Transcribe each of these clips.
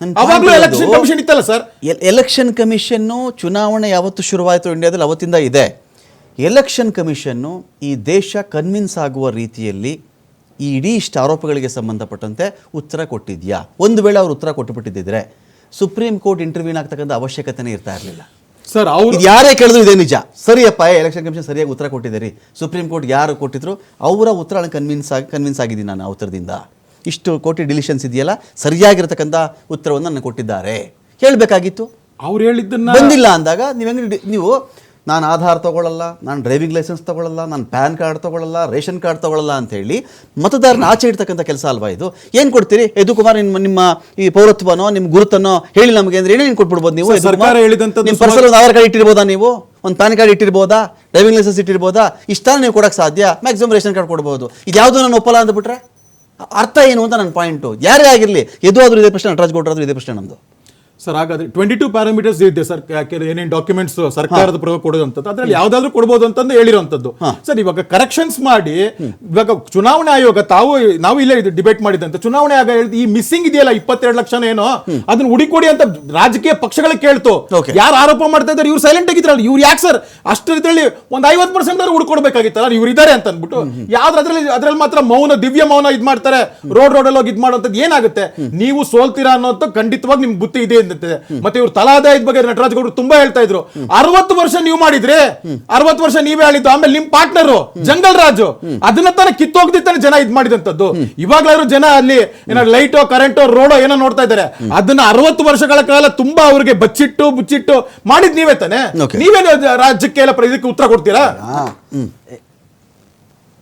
ಅವಾಗ್ಲೂ election commission ಇತ್ತಲ್ಲ sir ಎಲ್- election ಕಮಿಷನ್ನು ಚುನಾವಣೆ ಯಾವತ್ತು ಶುರುವಾಯಿತು ಇಂಡಿಯಾದಲ್ಲಿ ಅವತ್ತಿಂದ ಇದೆ. ಎಲೆಕ್ಷನ್ ಕಮಿಷನ್ನು ಈ ದೇಶ ಕನ್ವಿನ್ಸ್ ಆಗುವ ರೀತಿಯಲ್ಲಿ ಈ ಇಡೀ ಇಷ್ಟು ಆರೋಪಗಳಿಗೆ ಸಂಬಂಧಪಟ್ಟಂತೆ ಉತ್ತರ ಕೊಟ್ಟಿದ್ಯಾ? ಒಂದು ವೇಳೆ ಅವ್ರು ಉತ್ತರ ಕೊಟ್ಟುಬಿಟ್ಟಿದ್ದಿದ್ರೆ ಸುಪ್ರೀಂ ಕೋರ್ಟ್ ಇಂಟರ್ವ್ಯೂನ್ ಆಗ್ತಕ್ಕಂಥ ಅವಶ್ಯಕತೆನೇ ಇರ್ತಾ ಇರಲಿಲ್ಲ. ಸರ್ ಅವ್ರು ಯಾರೇ ಕೇಳಿದ್ರು ಇದೇ ನಿಜ. ಸರಿಯಪ್ಪ ಎಲೆಕ್ಷನ್ ಕಮಿಷನ್ ಸರಿಯಾಗಿ ಉತ್ತರ ಕೊಟ್ಟಿದ್ದೀರಿ. ಸುಪ್ರೀಂ ಕೋರ್ಟ್ ಯಾರು ಕೊಟ್ಟಿದ್ರು ಅವರ ಉತ್ತರ ಕನ್ವಿನ್ಸ್ ಆಗಿ ಕನ್ವಿನ್ಸ್ ಆಗಿದ್ದೀನಿ ನಾನು ಆ ಉತ್ತರದಿಂದ. ಇಷ್ಟು ಕೋಟಿ ಡಿಲಿಷನ್ಸ್ ಇದೆಯಲ್ಲ? ಸರಿಯಾಗಿರ್ತಕ್ಕಂಥ ಉತ್ತರವನ್ನು ನನಗೆ ಕೊಟ್ಟಿದ್ದಾರೆ. ಹೇಳಬೇಕಾಗಿತ್ತು. ಅವ್ರು ಹೇಳಿದ್ದನ್ನ ಬಂದಿಲ್ಲ ಅಂದಾಗ ನೀವು ಹೆಂಗೆ ನೀವು ನಾನು ಆಧಾರ್ ತೊಗೊಳ್ಳಲ್ಲ ನಾನು ಡ್ರೈವಿಂಗ್ ಲೈಸೆನ್ಸ್ ತೊಗೊಳ್ಳಲ್ಲ ನಾನು ಪ್ಯಾನ್ ಕಾರ್ಡ್ ತೊಗೊಳ್ಳಲ್ಲ ರೇಷನ್ ಕಾರ್ಡ್ ತೊಗೊಳ್ಳಲ್ಲ ಅಂತ ಹೇಳಿ ಮತದಾರನ ಆಚೆ ಇಡ್ತಕ್ಕಂಥ ಕೆಲಸ ಅಲ್ವಾ ಇದು? ಏನು ಕೊಡ್ತೀರಿ? ಯದು ಕುಮಾರ್ ನಿಮ್ಮ ನಿಮ್ಮ ಈ ಪೌರತ್ವನೋ ನಿಮ್ಮ ಗುರುತನೋ ಹೇಳಿ ನಮಗೆ ಅಂದ್ರೆ ಏನೇನು ಕೊಟ್ಬಿಡ್ಬೋದು ನೀವು? ಸರ್ಕಾರ ಹೇಳಿದಂಥದ್ದು ನಿಮ್ಮ ಸುಮಾರು- ಪರ್ಸಲ್ ಒಂದು ಆಧಾರ್ ಕಾರ್ಡ್ ಇಟ್ಟಿರ್ಬೋದಾ ನೀವು? ಒಂದು ಪ್ಯಾನ್ ಕಾರ್ಡ್ ಇಟ್ಟಿರ್ಬೋದಾ? ಡ್ರೈವಿಂಗ್ ಲೈಸೆನ್ಸ್ ಇಟ್ಟಿರ್ಬೋದಾ? ಇಷ್ಟಾನ ನೀವು ಕೊಡೋಕ್ಕೆ ಸಾಧ್ಯ? ಮ್ಯಾಕ್ಸಿಮಮ್ ರೇಷನ್ ಕಾರ್ಡ್ ಕೊಡ್ಬೋದು. ಇದು ಯಾವುದು ನಾನು ಒಪ್ಪಲ್ಲ ಅಂದ್ಬಿಟ್ರೆ? ಅರ್ಥ ಏನು ಅಂತ ನನ್ನ ಪಾಯಿಂಟು ಯಾರೇ ಆಗಿರಲಿ ಎದು ಆದರೂ ಇದೇ ಪ್ರಶ್ನೆ, ನಟರಾಜ್ ಗೌಡ್ರಾದ್ರೂ ಇದೇ ಪ್ರಶ್ನೆ ನಮ್ಮದು ಸರ್ ಹಾಗಾದ್ರೆ ಟ್ವೆಂಟಿ ಟು ಪ್ಯಾರಾಮೀಟರ್ಸ್ ಇದೆ ಸರ್ ಏನೇನು ಡಾಕ್ಯುಮೆಂಟ್ಸ್ ಸರ್ಕಾರದ ಪ್ರಯೋಗ ಕೊಡೋದಂಥದ್ದು ಅದ್ರಲ್ಲಿ ಯಾವ್ದಾದ್ರು ಕೊಡ್ಬೋದು ಅಂತಂದು ಹೇಳಿರುವಂತದ್ದು. ಸರ್ ಇವಾಗ ಕರೆಕ್ಷನ್ಸ್ ಮಾಡಿ ಇವಾಗ ಚುನಾವಣಾ ಆಯೋಗ ತಾವು ನಾವು ಇಲ್ಲೇ ಡಿಬೇಟ್ ಮಾಡಿದಂತ ಚುನಾವಣೆ ಆಗ ಹೇಳಿದ್ ಈ ಮಿಸ್ಸಿಂಗ್ ಇದೆಯಲ್ಲ ಇಪ್ಪತ್ತೆರಡು ಲಕ್ಷ ಏನೋ ಅದನ್ನ ಹುಡಿಕೊಡಿ ಅಂತ ರಾಜಕೀಯ ಪಕ್ಷಗಳಿಗೆ ಕೇಳ್ತು. ಯಾರು ಆರೋಪ ಮಾಡ್ತಾ ಇದ್ದಾರೆ ಇವ್ರು ಸೈಲೆಂಟ್ ಆಗಿದ್ರಲ್ಲ ಇವ್ರು ಯಾಕೆ ಸರ್ ಅಷ್ಟು ಇದ್ರಲ್ಲಿ ಒಂದ್ ಐವತ್ ಪರ್ಸೆಂಟ್ ಅವ್ರು ಹುಡ್ಕೊಡ್ಬೇಕಾಗಿತ್ತಲ್ಲ ಇವ್ರು ಇದಾರೆ ಅಂತ ಅಂದ್ಬಿಟ್ಟು ಯಾವ್ದು ಅದ್ರಲ್ಲಿ ಅದ್ರಲ್ಲಿ ಮಾತ್ರ ಮೌನ ದಿವ್ಯ ಮೌನ ಇದ್ ಮಾಡ್ತಾರೆ ರೋಡ್ ರೋಡ್ ಅಲ್ಲಿ ಹೋಗಿ ಇದ್ ಮಾಡುವಂತದ್ದು ಏನಾಗುತ್ತೆ? ನೀವು ಸೋಲ್ತೀರಾ ಅನ್ನೋದು ಖಂಡಿತವಾಗಿ ನಿಮ್ಗೆ ಬುತ್ತಿ ಇದೆ ಅಂತೆ ಮತ್ತೆ ಇವ್ರು ತಲಾದಾಯದ ಬಗ್ಗೆ ನಟರಾಜ್ ಗೌಡರು ತುಂಬಾ ಹೇಳ್ತಾ ಇದ್ರು. ಅರವತ್ತು ವರ್ಷ ನೀವು ಮಾಡಿದ್ರೆ ಅರವತ್ತು ವರ್ಷ ನೀವೇ ಹೇಳಿದ್ದು ಆಮೇಲೆ ನಿಮ್ ಪಾರ್ಟ್ನರ್ ಜಂಗಲ್ ರಾಜು ಅದನ್ನ ತಾನೇ ಕಿತ್ತೋಗ್ದಿತ್ತಾನೆ ಜನ ಇದ್ ಮಾಡಿದಂತದ್ದು ಇವಾಗ್ಲಾದ್ರು ಜನ ಅಲ್ಲಿ ಏನೋ ಲೈಟೋ ಕರೆಂಟೋ ರೋಡೋ ಏನೋ ನೋಡ್ತಾ ಇದ್ದಾರೆ. ಅದನ್ನ ಅರವತ್ತು ವರ್ಷಗಳ ಕಾಲ ತುಂಬಾ ಅವ್ರಿಗೆ ಬಚ್ಚಿಟ್ಟು ಬುಚ್ಚಿಟ್ಟು ಮಾಡಿದ್ ನೀವೇ ತಾನೆ. ನೀವೇನು ರಾಜ್ಯಕ್ಕೆ ಎಲ್ಲ ಇದಕ್ಕೆ ಉತ್ತರ ಕೊಡ್ತೀರಾ?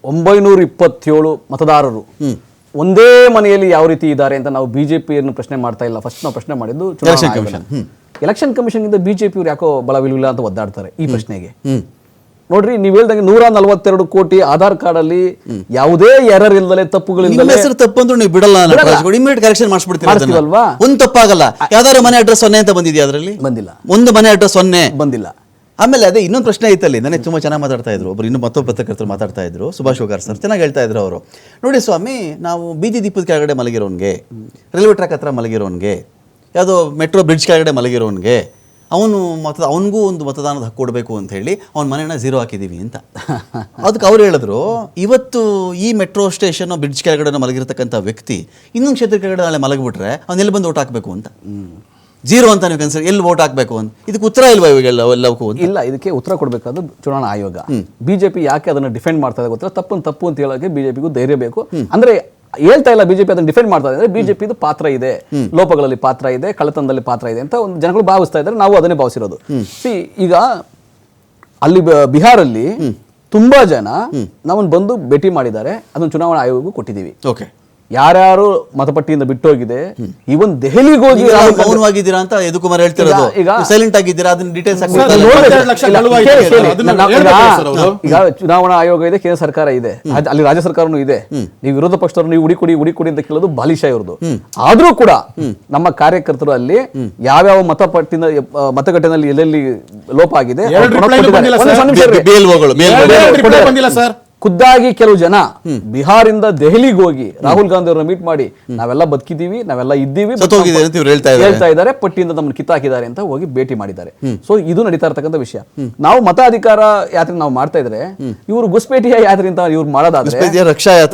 ಒಂಬೈನೂರ ಇಪ್ಪತ್ತೇಳು ಮತದಾರರು ಒಂದೇ ಮನೆಯಲ್ಲಿ ಯಾವ ರೀತಿ ಇದ್ದಾರೆ ಅಂತ ನಾವು ಬಿಜೆಪಿಯನ್ನು ಪ್ರಶ್ನೆ ಮಾಡ್ತಾ ಇಲ್ಲ. ಫಸ್ಟ್ ನಾವು ಪ್ರಶ್ನೆ ಮಾಡಿದ್ದು ಎಲೆಕ್ಷನ್ ಕಮಿಷನ್ ಎಲೆಕ್ಷನ್ ಕಮಿಷನ್ ಇಂದ ಬಿಜೆಪಿ ಅವ್ರು ಯಾಕೋ ಬಲವಿಲ್ಲ ಅಂತ ಒದ್ದಾಡ್ತಾರೆ ಈ ಪ್ರಶ್ನೆಗೆ. ನೋಡ್ರಿ ನೀವ್ ಹೇಳ್ದಂಗೆ ನೂರ ನಲವತ್ತೆರಡು ಕೋಟಿ ಆಧಾರ್ ಕಾರ್ಡ್ ಅಲ್ಲಿ ಯಾವುದೇ ಎರರ್ ಇಲ್ಲದೆ ನಿಮ್ಮ ತಪ್ಪುಗಳಿಂದಲೇ ಹೆಸರು ತಪ್ಪು ಅಂದ್ರೆ ನೀವು ಬಿಡಲ್ಲ. ಇಮಿಡಿಯೇಟ್ ಕರೆಕ್ಷನ್ ಅಲ್ವಾ? ಒಂದು ತಪ್ಪಾಗಲ್ಲ. ಯಾವ್ದಾದ್ರು ಮನೆ ಅಡ್ರೆಸ್ ಸೊನ್ನೆ ಅಂತ ಬಂದಿದ್ಯಾ ಅದರಲ್ಲಿ? ಬಂದಿಲ್ಲ. ಒಂದು ಮನೆ ಅಡ್ರೆಸ್ ಸೊನ್ನೆ. ಬಂದಿಲ್ಲ. ಆಮೇಲೆ ಅದೇ ಇನ್ನೊಂದು ಪ್ರಶ್ನೆ ಐತಲ್ಲಿ. ನನಗೆ ತುಂಬ ಚೆನ್ನಾಗಿ ಮಾತಾಡ್ತಾ ಇದ್ರು. ಒಬ್ರು ಇನ್ನೂ ಮತ್ತೊಬ್ಬ ಪತ್ರಕರ್ತರು ಮಾತಾಡ್ತಾ ಇದ್ರು. ಸುಭಾಷ್ ಹೋಗಾರ್ ಸರ್, ಚೆನ್ನಾಗಿ ಹೇಳ್ತಾ ಇದ್ರು ಅವರು. ನೋಡಿ ಸ್ವಾಮಿ, ನಾವು ಬೀದಿ ದೀಪದ ಕೆಳಗಡೆ ಮಲಗಿರೋನ್ಗೆ, ರೈಲ್ವೆ ಟ್ರ್ಯಾಕ್ ಹತ್ರ ಮಲಗಿರೋನ್ಗೆ, ಯಾವುದೋ ಮೆಟ್ರೋ ಬ್ರಿಡ್ಜ್ ಕೆಳಗಡೆ ಮಲಗಿರೋನ್ಗೆ, ಅವನು ಮತ, ಅವನಿಗೂ ಒಂದು ಮತದಾನದ ಹಕ್ಕು ಕೊಡಬೇಕು ಅಂತ ಹೇಳಿ ಅವ್ನ ಮನೆನ ಜೀರೋ ಹಾಕಿದ್ದೀವಿ ಅಂತ. ಅದಕ್ಕೆ ಅವ್ರು ಹೇಳಿದ್ರು, ಇವತ್ತು ಈ ಮೆಟ್ರೋ ಸ್ಟೇಷನ್ ಬ್ರಿಡ್ಜ್ ಕೆಳಗಡೆ ಮಲಗಿರ್ತಕ್ಕಂಥ ವ್ಯಕ್ತಿ, ಇನ್ನೊಂದು ಕ್ಷೇತ್ರ ಕೆಳಗಡೆ ನಾಳೆ ಮಲಗಿಬಿಟ್ರೆ, ಅವ್ನು ಎಲ್ಲಿ ಬಂದು ಓಟ್ ಹಾಕಬೇಕು? ಅಂತ. ಜೀರೋ ಅಂತ ನೀವು ಕನ್ಸಿಡರ್ ಎಲ್ಲಿ ವೋಟ್ ಹಾಕಬೇಕು ಅಂತ. ಇದಕ್ಕೆ ಉತ್ತರ ಇಲ್ವಾ ಇವಾಗೆಲ್ಲ ಎಲ್ಲವಕ್ಕೂ ಅಂತ? ಇಲ್ಲ ಇದಕ್ಕೆ ಉತ್ತರ ಕೊಡಬೇಕಾದ್ರೆ ಚುನಾವಣಾ ಆಯೋಗ. ಬಿಜೆಪಿ ಯಾಕೆ ಅದನ್ನ ಡಿಫೆಂಡ್ ಮಾಡ್ತಾ ಇದೆ ಗೊತ್ತಿಲ್ಲ ತಪ್ಪನ್ನು ತಪ್ಪು ಅಂತ ಹೇಳೋಕೆ ಬಿಜೆಪಿಗೂ ಧೈರ್ಯ ಬೇಕು. ಅಂದ್ರೆ ಹೇಳ್ತಾ ಇಲ್ಲ ಬಿಜೆಪಿ ಅದನ್ನ ಡಿಫೆಂಡ್ ಮಾಡ್ತಾ ಇದೆ ಬಿಜೆಪಿ ಪಾತ್ರ ಇದೆ. ಲೋಪಗಳಲ್ಲಿ ಪಾತ್ರ ಇದೆ ಕಳ್ಳತನದಲ್ಲಿ ಪಾತ್ರ ಇದೆ ಅಂತ ಒಂದು ಜನಗಳು ಭಾವಿಸ್ತಾ ಇದ್ದಾರೆ. ನಾವು ಅದನ್ನೇ ಭಾವಿಸಿರೋದು. ಸಿ ಈಗ ಅಲ್ಲಿ ಬಿಹಾರಲ್ಲಿ ತುಂಬಾ ಜನ ನಮ್ಮನ್ನು ಬಂದು ಭೇಟಿ ಮಾಡಿದ್ದಾರೆ. ಅದನ್ನು ಚುನಾವಣಾ ಆಯೋಗಕ್ಕೂ ಕೊಟ್ಟಿದ್ದೀವಿ. ಓಕೆ ಯಾರ್ಯಾರು ಮತಪಟ್ಟಿಯಿಂದ ಬಿಟ್ಟೋಗಿದೆ ಇವನ್ ದೆಹಲಿಗೆ ಹೋಗಿ ಮೌನವಾಗಿದ್ದೀರಾ ಅಂತ ಯದು ಕುಮಾರ್ ಹೇಳ್ತಿರೋದು ಈಗ- ಸೈಲೆಂಟ್ ಆಗಿದ್ದೀರಾ ಅದನ್ನ ಡೀಟೇಲ್ಸ್ ಈಗ- ಚುನಾವಣಾ ಆಯೋಗ ಇದೆ ಕೇಂದ್ರ ಸರ್ಕಾರ ಇದೆ ಅಲ್ಲಿ ರಾಜ್ಯ ಸರ್ಕಾರನು ಇದೆ ನೀವು ವಿರೋಧ ಪಕ್ಷದವ್ರು ನೀವು ಉಡಿ ಕುಡಿ ಉಡಿ ಕುಡಿ ಅಂತ ಕೇಳೋದು ಬಾಲಿಶ ಇವ್ರದ್ದು ಆದ್ರೂ ಕೂಡ ನಮ್ಮ ಕಾರ್ಯಕರ್ತರು ಅಲ್ಲಿ ಯಾವ್ಯಾವ ಮತಪಟ್ಟಿನ ಮತಗಟ್ಟೆನಲ್ಲಿ ಎಲ್ಲೆಲ್ಲಿ ಲೋಪ ಆಗಿದೆ ಖುದ್ದಾಗಿ ಕೆಲವು ಜನ ಬಿಹಾರಿಂದ ದೆಹಲಿಗೆ ಹೋಗಿ ರಾಹುಲ್ ಗಾಂಧಿ ಅವರನ್ನ ಮೀಟ್ ಮಾಡಿ ನಾವೆಲ್ಲ ಬದುಕಿದೀವಿ ನಾವೆಲ್ಲ ಇದ್ದೀವಿ ಅಂತ ಹೇಳ್ತಾ ಇದ್ದಾರೆ. ಪಟ್ಟಿಯಿಂದ ನಮ್ಮನ್ನು ಕಿತ್ತಾಕಿದ್ದಾರೆ ಅಂತ ಹೋಗಿ ಭೇಟಿ ಮಾಡಿದ್ದಾರೆ. ಸೊ ಇದು ನಡೀತಾ ಇರ್ತಕ್ಕಂಥ ವಿಷಯ. ನಾವು ಮತಾಧಿಕಾರ ಯಾತ್ರೆ ನಾವು ಮಾಡ್ತಾ ಇದ್ರೆ ಇವರು ಗುಸ್ಪೇಟಿಯ ಯಾತ್ರೆ ಅಂತ ಇವ್ರು ಮಾಡೋದಾದ್ರೆ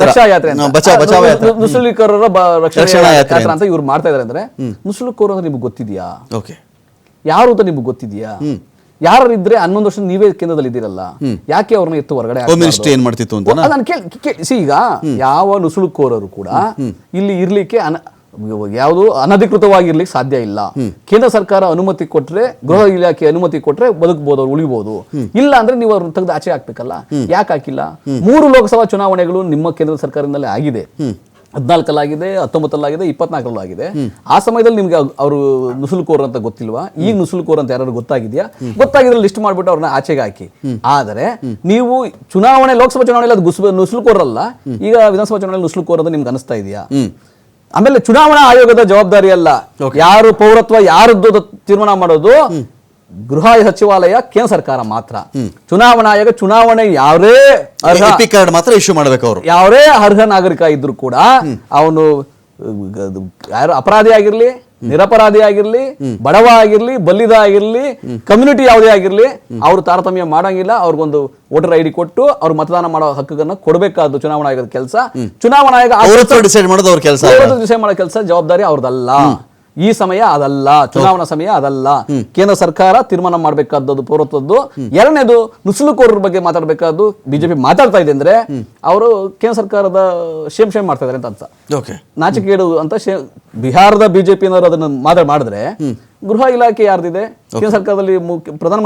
ರಕ್ಷಾ ಯಾತ್ರೆ. ಅಂತ. ನುಸುಳುಕೋರರ ರಕ್ಷಣಾ ಯಾತ್ರೆ ಅಂತ. ಇವ್ರು ಮಾಡ್ತಾ ಇದಾರೆ ಅಂದ್ರೆ ನುಸುಳುಕೋರು ಅಂದ್ರೆ ನಿಮ್ಗೆ ಗೊತ್ತಿದ್ಯಾ? ಯಾರು ಅಂತ ನಿಮ್ಗೆ ಗೊತ್ತಿದ್ಯಾ? ಯಾರು ಇದ್ರೆ ಹನ್ನೊಂದು ವರ್ಷ ನೀವೇ ಕೇಂದ್ರದಲ್ಲಿ ಇದ್ದೀರಲ್ಲ ಯಾಕೆ ಅವ್ರನ್ನ ಎತ್ತು ಹೊರಗಡೆ ಏನ್ ಮಾಡ್ತಿತ್ತು ಅಂತ ನಾನು ಕೇಳಿ ಈಗ ಯಾವ ನುಸುಳುಕೋರರು ಕೂಡ ಇಲ್ಲಿ ಇರ್ಲಿಕ್ಕೆ ಯಾವುದು ಅನಧಿಕೃತವಾಗಿರ್ಲಿಕ್ಕೆ ಸಾಧ್ಯ ಇಲ್ಲ. ಕೇಂದ್ರ ಸರ್ಕಾರ ಅನುಮತಿ ಕೊಟ್ರೆ ಗೃಹ ಇಲಾಖೆ ಅನುಮತಿ ಕೊಟ್ರೆ ಬದುಕಬಹುದು ಅವ್ರು ಉಳಿಬಹುದು ಇಲ್ಲ ಅಂದ್ರೆ ನೀವು ಅವ್ರನ್ನ ತೆಗೆದು ಆಚೆ ಹಾಕ್ಬೇಕಲ್ಲ? ಯಾಕೆ ಹಾಕಿಲ್ಲ? ಮೂರು ಲೋಕಸಭಾ ಚುನಾವಣೆಗಳು ನಿಮ್ಮ ಕೇಂದ್ರ ಸರ್ಕಾರದಿಂದಲೇ ಆಗಿದೆ. ಹದಿನಾಲ್ಕಲ್ಲಾಗಿದೆ ಹತ್ತೊಂಬತ್ತಲ್ಲಾಗಿದೆ ಇಪ್ಪತ್ನಾಲ್ಕರಲ್ಲಾಗಿದೆ ಆ ಸಮಯದಲ್ಲಿ ನಿಮ್ಗೆ ಅವರು ನುಸುಳುಕೋರ್ ಅಂತ ಗೊತ್ತಿಲ್ವಾ? ಈಗ ನುಸುಳುಕೋರ್ ಅಂತ ಯಾರು ಗೊತ್ತಾಗಿದೆಯಾ? ಗೊತ್ತಾಗಿದ್ರೆ ಲಿಸ್ಟ್ ಮಾಡ್ಬಿಟ್ಟು ಅವ್ರನ್ನ ಆಚೆಗೆ ಹಾಕಿ. ಆದರೆ ನೀವು ಚುನಾವಣೆ ಲೋಕಸಭಾ ಚುನಾವಣೆಯಲ್ಲಿ ಅದು ಗುಸ್ ನುಸುಳುಕೋರಲ್ಲ ಈಗ ವಿಧಾನಸಭಾ ಚುನಾವಣೆ ನುಸುಳುಕೋರ್ ಅಂತ ನಿಮ್ಗೆ ಅನಿಸ್ತಾ ಇದೆಯಾ? ಆಮೇಲೆ ಚುನಾವಣಾ ಆಯೋಗದ ಜವಾಬ್ದಾರಿ ಅಲ್ಲ. ಯಾರು ಪೌರತ್ವ ಯಾರದ್ದು ತೀರ್ಮಾನ ಮಾಡೋದು? ಗೃಹ ಸಚಿವಾಲಯ ಕೇಂದ್ರ ಸರ್ಕಾರ ಮಾತ್ರ. ಚುನಾವಣಾ ಆಯೋಗ ಚುನಾವಣೆ ಯಾರೇ ಅರ್ಹ ಕಾರ್ಡ್ ಮಾತ್ರ ಇಶ್ಯೂ ಮಾಡಬೇಕು ಅವರು. ಯಾವೇ ಅರ್ಹ ನಾಗರಿಕ ಇದ್ರು ಕೂಡ ಅವನು ಯಾರು ಅಪರಾಧಿ ಆಗಿರ್ಲಿ ನಿರಪರಾಧಿ ಆಗಿರ್ಲಿ ಬಡವ ಆಗಿರ್ಲಿ ಬಲ್ಲಿದ ಆಗಿರ್ಲಿ ಕಮ್ಯುನಿಟಿ ಯಾವುದೇ ಆಗಿರ್ಲಿ ಅವ್ರು ತಾರತಮ್ಯ ಮಾಡಂಗಿಲ್ಲ ಅವ್ರಿಗೊಂದು ವೋಟರ್ ಐ ಡಿ ಕೊಟ್ಟು ಅವ್ರು ಮತದಾನ ಮಾಡೋ ಹಕ್ಕನ್ನು ಕೊಡಬೇಕಾದ್ದು ಚುನಾವಣಾ ಆಯೋಗದ ಕೆಲಸ. ಚುನಾವಣಾ ಆಯೋಗ ಡಿಸೈಡ್ ಮಾಡೋದು ಅವ್ರ ಕೆಲಸ ಡಿಸೈಡ್ ಮಾಡೋ ಕೆಲಸ ಜವಾಬ್ದಾರಿ ಅವ್ರದಲ್ಲ. ಈ ಸಮಯ ಅದಲ್ಲ ಚುನಾವಣಾ ಸಮಯ ಅದಲ್ಲ. ಕೇಂದ್ರ ಸರ್ಕಾರ ತೀರ್ಮಾನ ಮಾಡಬೇಕಾದದ್ದು ಪೂರ್ವತ್ವದ್ದು ಎರಡನೇದು ನುಸುಳುಕೋರರ ಬಗ್ಗೆ ಮಾತಾಡಬೇಕಾದ್ದು ಬಿಜೆಪಿ ಮಾತಾಡ್ತಾ ಇದೆ ಅಂದ್ರೆ ಅವರು ಕೇಂದ್ರ ಸರ್ಕಾರದ ಶೇಮ್ ಶೇಮ್ ಮಾಡ್ತಾ ಇದಾರೆ ಅಂತ ನಾಚಿಕೆ ನಾಚಿಕೇಡು ಅಂತ ಬಿಹಾರದ ಬಿಜೆಪಿ ಅದನ್ನ ಮಾತಾಡ್ ಮಾಡಿದ್ರೆ ಗೃಹ ಇಲಾಖೆ ಯಾರ್ದಿದೆ? ಕೇಂದ್ರ ಸರ್ಕಾರದಲ್ಲಿ ಪ್ರಧಾನಮಂತ್ರಿ